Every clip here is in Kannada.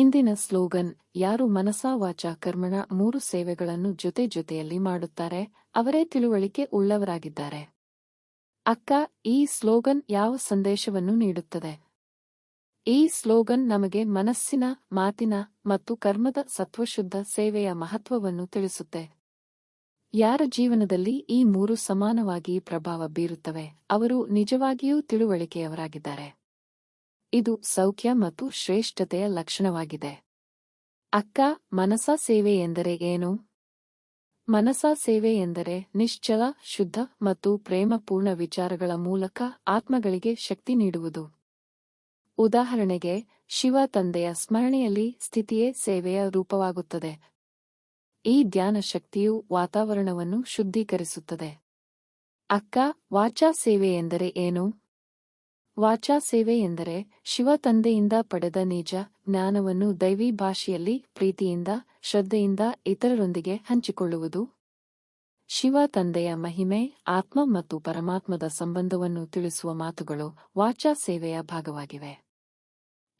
ಇಂದಿನ ಸ್ಲೋಗನ್, ಯಾರು ಮನಸಾವಾಚ ಕರ್ಮಣ ಮೂರು ಸೇವೆಗಳನ್ನು ಜೊತೆ ಜೊತೆಯಲ್ಲಿ ಮಾಡುತ್ತಾರೆ, ಅವರೇ ತಿಳುವಳಿಕೆ ಉಳ್ಳವರಾಗಿದ್ದಾರೆ. ಅಕ್ಕ, ಈ ಸ್ಲೋಗನ್ ಯಾವ ಸಂದೇಶವನ್ನು ನೀಡುತ್ತದೆ? ಈ ಸ್ಲೋಗನ್ ನಮಗೆ ಮನಸ್ಸಿನ, ಮಾತಿನ ಮತ್ತು ಕರ್ಮದ ಸತ್ವಶುದ್ಧ ಸೇವೆಯ ಮಹತ್ವವನ್ನು ತಿಳಿಸುತ್ತೆ. ಯಾರ ಜೀವನದಲ್ಲಿ ಈ ಮೂರು ಸಮಾನವಾಗಿ ಪ್ರಭಾವ ಬೀರುತ್ತವೆ, ಅವರು ನಿಜವಾಗಿಯೂ ತಿಳುವಳಿಕೆಯವರಾಗಿದ್ದಾರೆ. ಇದು ಸೌಖ್ಯ ಮತ್ತು ಶ್ರೇಷ್ಠತೆಯ ಲಕ್ಷಣವಾಗಿದೆ. ಅಕ್ಕ ಮನಸ ಸೇವೆ ಎಂದರೆ ಏನು? ಮನಸ ಸೇವೆ ಎಂದರೆ ನಿಶ್ಚಲ, ಶುದ್ಧ ಮತ್ತು ಪ್ರೇಮಪೂರ್ಣ ವಿಚಾರಗಳ ಮೂಲಕ ಆತ್ಮಗಳಿಗೆ ಶಕ್ತಿ ನೀಡುವುದು. ಉದಾಹರಣೆಗೆ, ಶಿವ ತಂದೆಯ ಸ್ಮರಣೆಯಲ್ಲಿ ಸ್ಥಿತಿಯೇ ಸೇವೆಯ ರೂಪವಾಗುತ್ತದೆ. ಈ ಧ್ಯಾನ ಶಕ್ತಿಯು ವಾತಾವರಣವನ್ನು ಶುದ್ಧೀಕರಿಸುತ್ತದೆ. ಅಕ್ಕ, ವಾಚಾ ಸೇವೆ ಎಂದರೆ ಏನು? ವಾಚಾ ಸೇವೆ ಎಂದರೆ ಶಿವ ತಂದೆಯಿಂದ ಪಡೆದ ನಿಜ ಜ್ಞಾನವನ್ನು ದೈವಿ ಭಾಷೆಯಲ್ಲಿ ಪ್ರೀತಿಯಿಂದ, ಶ್ರದ್ಧೆಯಿಂದ ಇತರರೊಂದಿಗೆ ಹಂಚಿಕೊಳ್ಳುವುದು. ಶಿವ ತಂದೆಯ ಮಹಿಮೆ, ಆತ್ಮ ಮತ್ತು ಪರಮಾತ್ಮದ ಸಂಬಂಧವನ್ನು ತಿಳಿಸುವ ಮಾತುಗಳು ವಾಚಾ ಸೇವೆಯ ಭಾಗವಾಗಿವೆ.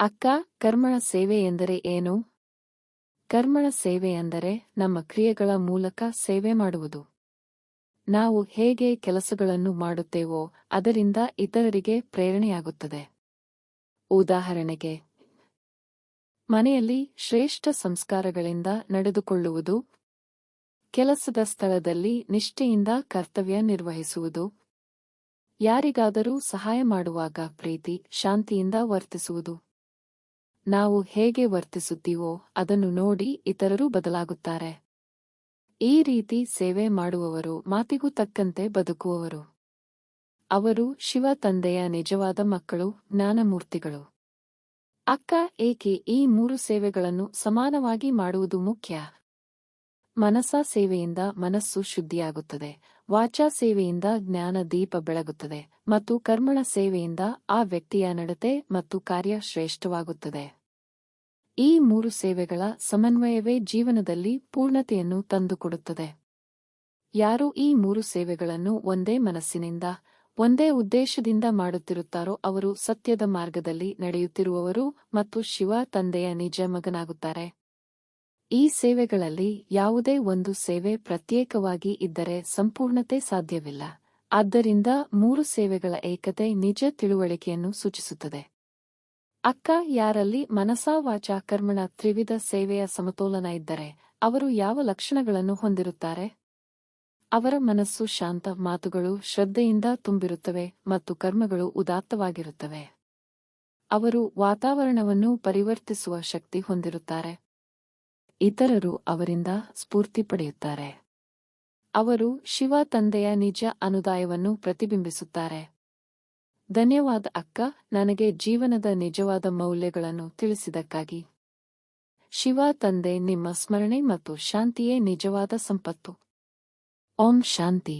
ಅಕ್ಕ ಕರ್ಮಣ ಸೇವೆ ಎಂದರೆ ಏನು? ಕರ್ಮಣ ಸೇವೆ ಎಂದರೆ ನಮ್ಮ ಕ್ರಿಯೆಗಳ ಮೂಲಕ ಸೇವೆ ಮಾಡುವುದು. ನಾವು ಹೇಗೆ ಕೆಲಸಗಳನ್ನು ಮಾಡುತ್ತೇವೋ ಅದರಿಂದ ಇತರರಿಗೆ ಪ್ರೇರಣೆಯಾಗುತ್ತದೆ. ಉದಾಹರಣೆಗೆ, ಮನೆಯಲ್ಲಿ ಶ್ರೇಷ್ಠ ಸಂಸ್ಕಾರಗಳಿಂದ ನಡೆದುಕೊಳ್ಳುವುದು, ಕೆಲಸದ ಸ್ಥಳದಲ್ಲಿ ನಿಷ್ಠೆಯಿಂದ ಕರ್ತವ್ಯ ನಿರ್ವಹಿಸುವುದು, ಯಾರಿಗಾದರೂ ಸಹಾಯ ಮಾಡುವಾಗ ಪ್ರೀತಿ, ಶಾಂತಿಯಿಂದ ವರ್ತಿಸುವುದು. ನಾವು ಹೇಗೆ ವರ್ತಿಸುತ್ತೀವೋ ಅದನ್ನು ನೋಡಿ ಇತರರು ಬದಲಾಗುತ್ತಾರೆ. ಈ ರೀತಿ ಸೇವೆ ಮಾಡುವವರು ಮಾತಿಗೂ ತಕ್ಕಂತೆ ಬದುಕುವವರು. ಅವರು ಶಿವ ತಂದೆಯ ನಿಜವಾದ ಮಕ್ಕಳು, ಜ್ಞಾನಮೂರ್ತಿಗಳು. ಅಕ್ಕ ಏಕೆ ಈ ಮೂರು ಸೇವೆಗಳನ್ನು ಸಮಾನವಾಗಿ ಮಾಡುವುದು ಮುಖ್ಯ? ಮನಸಾ ಸೇವೆಯಿಂದ ಮನಸ್ಸು ಶುದ್ಧಿಯಾಗುತ್ತದೆ. ವಾಚಾ ಸೇವೆಯಿಂದ ಜ್ಞಾನ ದೀಪ ಬೆಳಗುತ್ತದೆ. ಮತ್ತು ಕರ್ಮಣ ಸೇವೆಯಿಂದ ಆ ವ್ಯಕ್ತಿಯ ನಡತೆ ಮತ್ತು ಕಾರ್ಯ ಶ್ರೇಷ್ಠವಾಗುತ್ತದೆ. ಈ ಮೂರು ಸೇವೆಗಳ ಸಮನ್ವಯವೇ ಜೀವನದಲ್ಲಿ ಪೂರ್ಣತೆಯನ್ನು ತಂದುಕೊಡುತ್ತದೆ. ಯಾರು ಈ ಮೂರು ಸೇವೆಗಳನ್ನು ಒಂದೇ ಮನಸ್ಸಿನಿಂದ, ಒಂದೇ ಉದ್ದೇಶದಿಂದ ಮಾಡುತ್ತಿರುತ್ತಾರೋ ಅವರು ಸತ್ಯದ ಮಾರ್ಗದಲ್ಲಿ ನಡೆಯುತ್ತಿರುವವರು ಮತ್ತು ಶಿವ ತಂದೆಯ ನಿಜ ಮಗನಾಗುತ್ತಾರೆ. ಈ ಸೇವೆಗಳಲ್ಲಿ ಯಾವುದೇ ಒಂದು ಸೇವೆ ಪ್ರತ್ಯೇಕವಾಗಿ ಇದ್ದರೆ ಸಂಪೂರ್ಣತೆ ಸಾಧ್ಯವಿಲ್ಲ. ಆದ್ದರಿಂದ ಮೂರು ಸೇವೆಗಳ ಏಕತೆ ನಿಜ ತಿಳುವಳಿಕೆಯನ್ನು ಸೂಚಿಸುತ್ತದೆ. ಅಕ್ಕ, ಯಾರಲ್ಲಿ ಮನಸಾ ವಾಚಾ ಕರ್ಮಣ ತ್ರಿವಿಧ ಸೇವೆಯ ಸಮತೋಲನ ಇದ್ದರೆ ಅವರು ಯಾವ ಲಕ್ಷಣಗಳನ್ನು ಹೊಂದಿರುತ್ತಾರೆ? ಅವರ ಮನಸ್ಸು ಶಾಂತ ಮಾತುಗಳು ಶ್ರದ್ಧೆಯಿಂದ ತುಂಬಿರುತ್ತವೆ ಮತ್ತು ಕರ್ಮಗಳು ಉದಾತ್ತವಾಗಿರುತ್ತವೆ. ಅವರು ವಾತಾವರಣವನ್ನು ಪರಿವರ್ತಿಸುವ ಶಕ್ತಿ ಹೊಂದಿರುತ್ತಾರೆ. ಇತರರು ಅವರಿಂದ ಸ್ಫೂರ್ತಿ ಪಡೆಯುತ್ತಾರೆ. ಅವರು ಶಿವ ತಂದೆಯ ನಿಜ ಅನುದಾಯವನ್ನು ಪ್ರತಿಬಿಂಬಿಸುತ್ತಾರೆ. ಧನ್ಯವಾದ ಅಕ್ಕ, ನನಗೆ ಜೀವನದ ನಿಜವಾದ ಮೌಲ್ಯಗಳನ್ನು ತಿಳಿಸಿದಕ್ಕಾಗಿ ಶಿವ ತಂದೆ, ನಿಮ್ಮ ಸ್ಮರಣೆ ಮತ್ತು ಶಾಂತಿಯೇ ನಿಜವಾದ ಸಂಪತ್ತು. ಓಂ ಶಾಂತಿ.